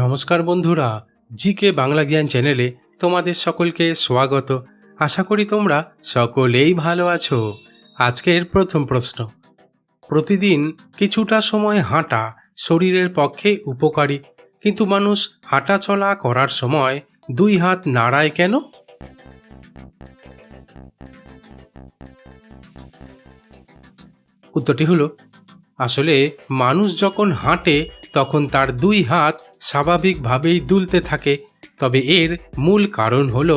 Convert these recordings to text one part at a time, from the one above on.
নমস্কার বন্ধুরা জি কে বাংলা জ্ঞান চ্যানেলে তোমাদের সকলকে স্বাগত। আশা করি তোমরা সকলেই ভালো আছো। আজকের প্রথম প্রশ্ন। প্রতিদিন কিছুটা সময় হাঁটা শরীরের পক্ষে উপকারী, কিন্তু মানুষ হাঁটা চলা করার সময় দুই হাত নাড়ায় কেন? উত্তরটি হলো আসলে মানুষ যখন হাঁটে, তখন তার দুই হাত স্বাভাবিকভাবেই দুলতে থাকে। তবে এর মূল কারণ হল,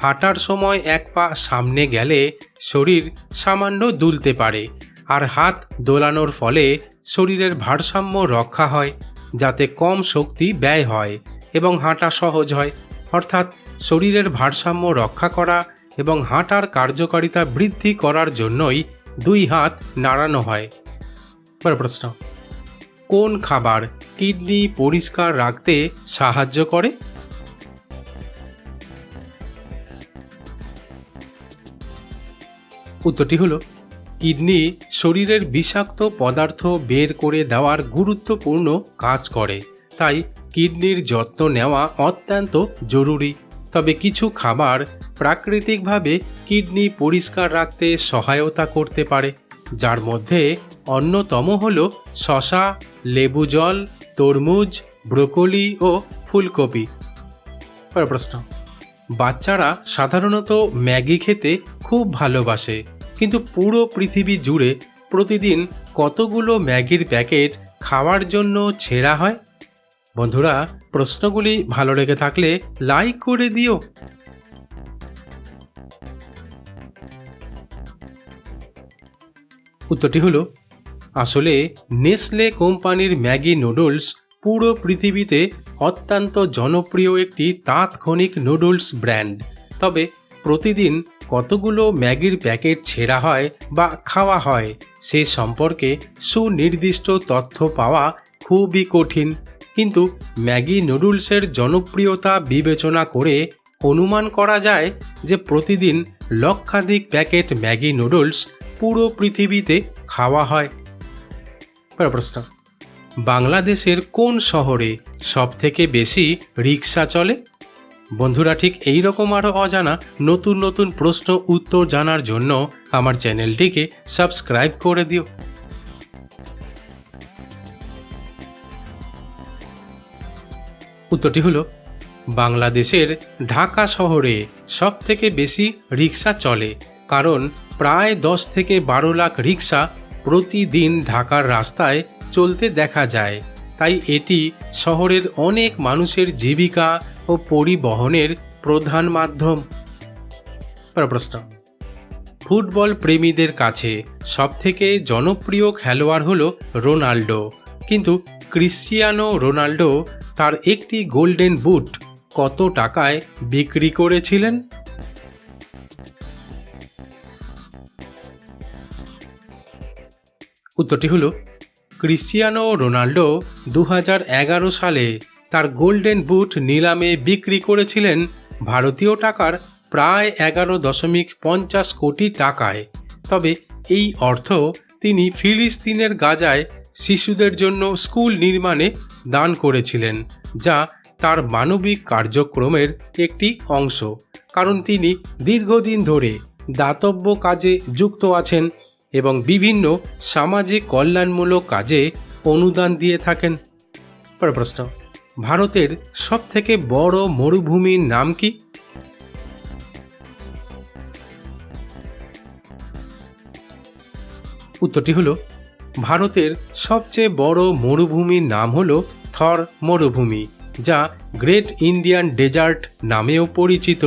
হাঁটার সময় এক পা সামনে গেলে শরীর সামান্য দুলতে পারে আর হাত দোলানোর ফলে শরীরের ভারসাম্য রক্ষা হয়, যাতে কম শক্তি ব্যয় হয় এবং হাঁটা সহজ হয়। অর্থাৎ শরীরের ভারসাম্য রক্ষা করা এবং হাঁটার কার্যকারিতা বৃদ্ধি করার জন্যই দুই হাত নাড়ানো হয়। এবার প্রশ্ন, কোন খাবার কিডনি পরিষ্কার রাখতে সাহায্য করে? উত্তরটি হলো, কিডনি শরীরের বিষাক্ত পদার্থ বের করে দেওয়ার গুরুত্বপূর্ণ কাজ করে। তাই কিডনির যত্ন নেওয়া অত্যন্ত জরুরি। তবে কিছু খাবার প্রাকৃতিকভাবে কিডনি পরিষ্কার রাখতে সহায়তা করতে পারে, যার মধ্যে অন্যতম হল শশা, লেবু জল, তরমুজ, ব্রোকলি ও ফুলকপি। প্রশ্ন। বাচ্চারা সাধারণত ম্যাগি খেতে খুব ভালোবাসে, কিন্তু পুরো পৃথিবী জুড়ে প্রতিদিন কতগুলো ম্যাগির প্যাকেট খাওয়ার জন্য ছেঁড়া হয়? বন্ধুরা, প্রশ্নগুলি ভালো লেগে থাকলে লাইক করে দিও। উত্তরটি হলো আসলে নেসলে কোম্পানির ম্যাগি নুডলস পুরো পৃথিবীতে অত্যন্ত জনপ্রিয় একটি তাৎক্ষণিক নুডলস ব্র্যান্ড। তবে প্রতিদিন কতগুলো ম্যাগির প্যাকেট ছেঁড়া হয় বা খাওয়া হয় সে সম্পর্কে সুনির্দিষ্ট তথ্য পাওয়া খুবই কঠিন। কিন্তু ম্যাগি নুডলসের জনপ্রিয়তা বিবেচনা করে অনুমান করা যায় যে প্রতিদিন লক্ষাধিক প্যাকেট ম্যাগি নুডলস পুরো পৃথিবীতে খাওয়া হয়। এবার প্রশ্ন। বাংলাদেশের কোন শহরে সবথেকে বেশি রিক্সা চলে? বন্ধুরা, ঠিক এই রকম আরও অজানা নতুন নতুন প্রশ্ন উত্তর জানার জন্য আমার চ্যানেলটিকে সাবস্ক্রাইব করে দিও। উত্তরটি হলো, বাংলাদেশের ঢাকা শহরে সব থেকে বেশি রিক্সা চলে, কারণ প্রায় দশ থেকে বারো লাখ রিক্সা প্রতিদিন ঢাকার রাস্তায় চলতে দেখা যায়। তাই এটি শহরের অনেক মানুষের জীবিকা ও পরিবহনের প্রধান মাধ্যম। প্রশ্ন ফুটবল প্রেমীদের কাছে সবথেকে জনপ্রিয় খেলোয়াড় হল রোনাল্ডো। কিন্তু ক্রিস্টিয়ানো রোনাল্ডো তার একটি গোল্ডেন বুট কত টাকায় বিক্রি করেছিলেন? উত্তরটি হলো, ক্রিশ্চিয়ানো রোনাল্ডো দু হাজার এগারো সালে তার গোল্ডেন বুট নিলামে বিক্রি করেছিলেন ভারতীয় টাকার প্রায় এগারো দশমিক পঞ্চাশ কোটি টাকায়। তবে এই অর্থ তিনি ফিলিস্তিনের গাজায় শিশুদের জন্য স্কুল নির্মাণে দান করেছিলেন, যা তার মানবিক কার্যক্রমের একটি অংশ। কারণ তিনি দীর্ঘদিন ধরে দাতব্য কাজে যুক্ত আছেন এবং বিভিন্ন সামাজিক কল্যাণমূলক কাজে অনুদান দিয়ে থাকেন। পরের প্রশ্ন, ভারতের সবথেকে বড় মরুভূমির নাম কি? উত্তরটি হলো, ভারতের সবচেয়ে বড় মরুভূমির নাম হলো থর মরুভূমি, যা গ্রেট ইন্ডিয়ান ডেজার্ট নামেও পরিচিত।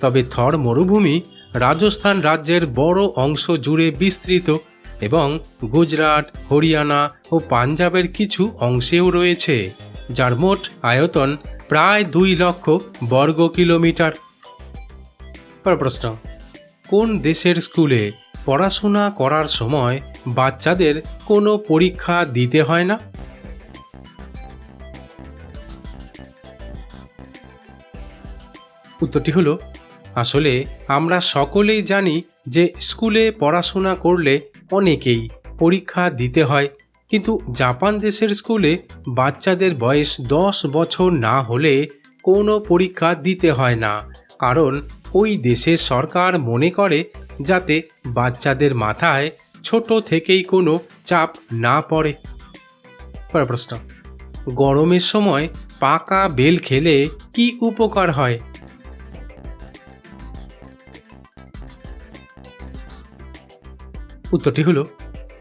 তবে থর মরুভূমি রাজস্থান রাজ্যের বড় অংশ জুড়ে বিস্তৃত এবং গুজরাট, হরিয়ানা ও পাঞ্জাবের কিছু অংশেও রয়েছে, যার মোট আয়তন প্রায় দুই লক্ষ বর্গ কিলোমিটার। পর প্রশ্ন, কোন দেশের স্কুলে পড়াশোনা করার সময় বাচ্চাদের কোনো পরীক্ষা দিতে হয় না? উত্তরটি হলো আসলে আমরা সকলেই জানি যে স্কুলে পড়াশোনা করলে অনেকেই পরীক্ষা দিতে হয়, কিন্তু জাপান দেশের স্কুলে বাচ্চাদের বয়স দশ বছর না হলে কোনো পরীক্ষা দিতে হয় না। কারণ ওই দেশের সরকার মনে করে যাতে বাচ্চাদের মাথায় ছোট থেকেই কোনো চাপ না পড়ে। প্রশ্ন, গরমের সময় পাকা বেল খেলে কি উপকার হয়? উত্তরটি হলো,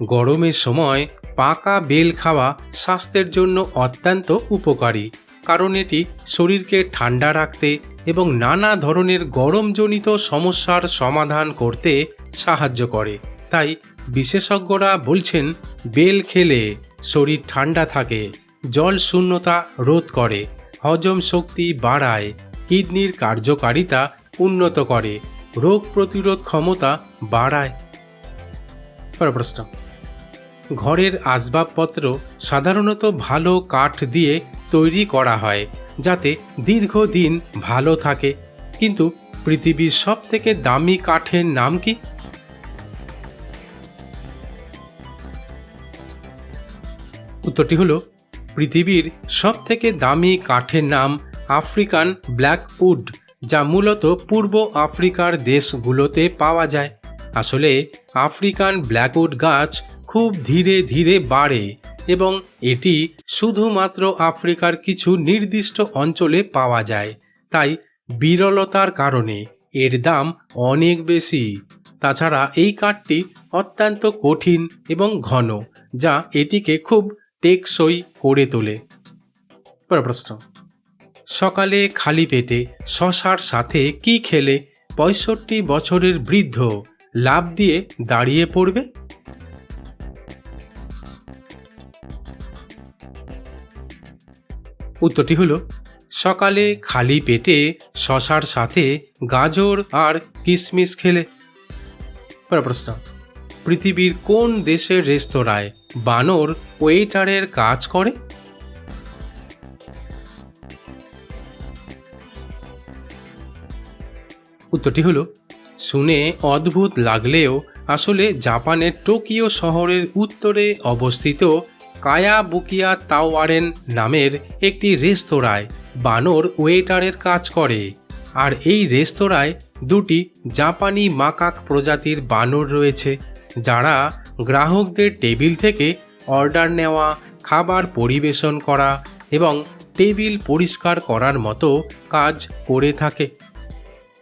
গরমের সময় পাকা বেল খাওয়া স্বাস্থ্যের জন্য অত্যন্ত উপকারী, কারণ এটি শরীরকে ঠান্ডা রাখতে এবং নানা ধরনের গরমজনিত সমস্যার সমাধান করতে সাহায্য করে। তাই বিশেষজ্ঞরা বলছেন, বেল খেলে শরীর ঠান্ডা থাকে, জল শূন্যতা রোধ করে, হজম শক্তি বাড়ায়, কিডনির কার্যকারিতা উন্নত করে, রোগ প্রতিরোধ ক্ষমতা বাড়ায় পরের প্রশ্ন। ঘরের আসবাবপত্র সাধারণত ভালো কাঠ দিয়ে তৈরি করা হয়, যাতে দীর্ঘদিন ভালো থাকে। কিন্তু পৃথিবীর সব থেকে দামি কাঠের নাম কি? উত্তরটি হলো, পৃথিবীর সব থেকে দামি কাঠের নাম আফ্রিকান ব্ল্যাক উড যা মূলত পূর্ব আফ্রিকার দেশগুলোতে পাওয়া যায়। আসলে আফ্রিকান ব্ল্যাকউড গাছ খুব ধীরে ধীরে বাড়ে এবং এটি শুধুমাত্র আফ্রিকার কিছু নির্দিষ্ট অঞ্চলে পাওয়া যায়, তাই বিরলতার কারণে এর দাম অনেক বেশি। তাছাড়া এই কাঠটি অত্যন্ত কঠিন এবং ঘন, যা এটিকে খুব টেকসই করে তোলে। প্রশ্ন, সকালে খালি পেটে শশার সাথে কি খেলে পঁয়ষট্টি বছরের বৃদ্ধ লাভ দিয়ে দাঁড়িয়ে পড়বে। উত্তরটি হলো, সকালে খালি পেটে শশার সাথে গাজর আর কিশমিশ খেলে। প্রশ্ন, পৃথিবীর কোন দেশের রেস্তোরাঁয় বানর ওয়েটারের কাজ করে? উত্তরটি হলো শুনে অদ্ভুত লাগলেও আসলে জাপানের টোকিও শহরের উত্তরে অবস্থিত কায়া বুকিয়া তাওয়ারেন নামের একটি রেস্তোরাঁয় বানর ওয়েটারের কাজ করে। আর এই রেস্তোরাঁয় দুটি জাপানি মাকাক প্রজাতির বানর রয়েছে, যারা গ্রাহকদের টেবিল থেকে অর্ডার নেওয়া, খাবার পরিবেশন করা এবং টেবিল পরিষ্কার করার মতো কাজ করে থাকে।